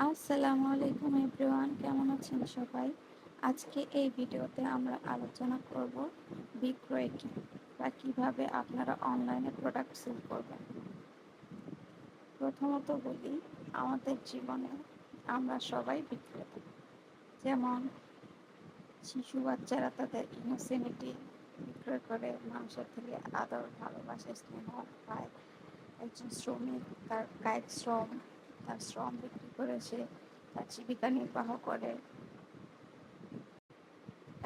আসসালামু আলাইকুম এভরিওয়ান, কেমন আছেন সবাই? আজকে এই ভিডিওতে আমরা আলোচনা করব বিক্রয় কি বা কীভাবে আপনারা অনলাইনে প্রোডাক্ট সেল করবেন। প্রথমত বলি, আমাদের জীবনে আমরা সবাই বিক্রেতা। যেমন, শিশু বাচ্চারা তাদের ইনোসেনিটি বিক্রয় করে, মানুষের থেকে আদর, ভালোবাসা, স্নেহ পায়। একজন শ্রমিক তার কায়িক শ্রম, তার শ্রম করে সে তার জীবিকা নির্বাহ করে।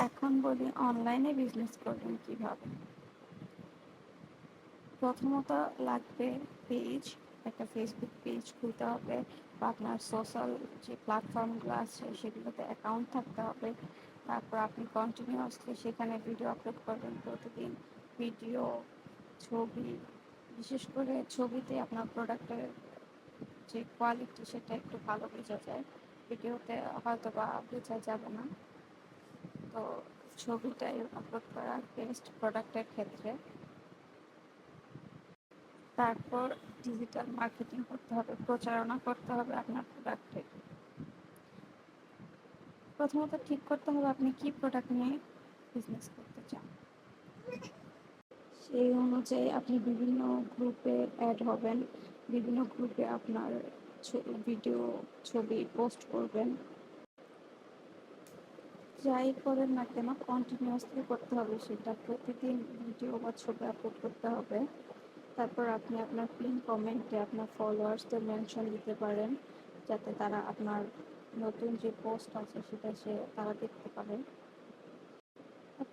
এখন বলি অনলাইনে বিজনেস করবেন কীভাবে? প্রথমত লাগবে পেজ একটা ফেসবুক পেজ খুলতে হবে, বা আপনার সোশ্যাল যে প্ল্যাটফর্মগুলো আছে, সেগুলোতে অ্যাকাউন্ট থাকতে হবে। তারপর আপনি কন্টিনিউয়াসলি সেখানে ভিডিও আপলোড করবেন প্রতিদিন। ভিডিও ছবি, বিশেষ করে ছবিতে আপনার প্রোডাক্টের যে কোয়ালিটি সেটা একটু ভালো বোঝা যায়। ভিডিওতে হয়তো বা বোঝা যাবে না। তো ছবিটাই আপলোড করা বেস্ট প্রোডাক্টের ক্ষেত্রে। তারপর ডিজিটাল মার্কেটিং করতে হবে, প্রচারণা করতে হবে আপনার প্রোডাক্টের প্রথমত ঠিক করতে হবে আপনি কি প্রোডাক্ট নিয়ে বিজনেস করতে চান। সেই অনুযায়ী আপনি বিভিন্ন গ্রুপে অ্যাড হবেন। বিভিন্ন গ্রুপে আপনার ভিডিও ছবি পোস্ট করবেন। যাই করেন না কেন কন্টিনিউয়াসলি করতে হবে সেটা। প্রতিদিন ভিডিও বা ছবি আপলোড করতে হবে। তারপর আপনি আপনার পিন কমেন্টে আপনার ফলোয়ার্সদের মেনশন দিতে পারেন, যাতে তারা আপনার নতুন যে পোস্ট আছে সেটা সে তারা দেখতে পারে।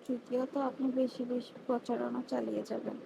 তৃতীয়ত, আপনি বেশি বেশি প্রচারণা চালিয়ে যাবেন।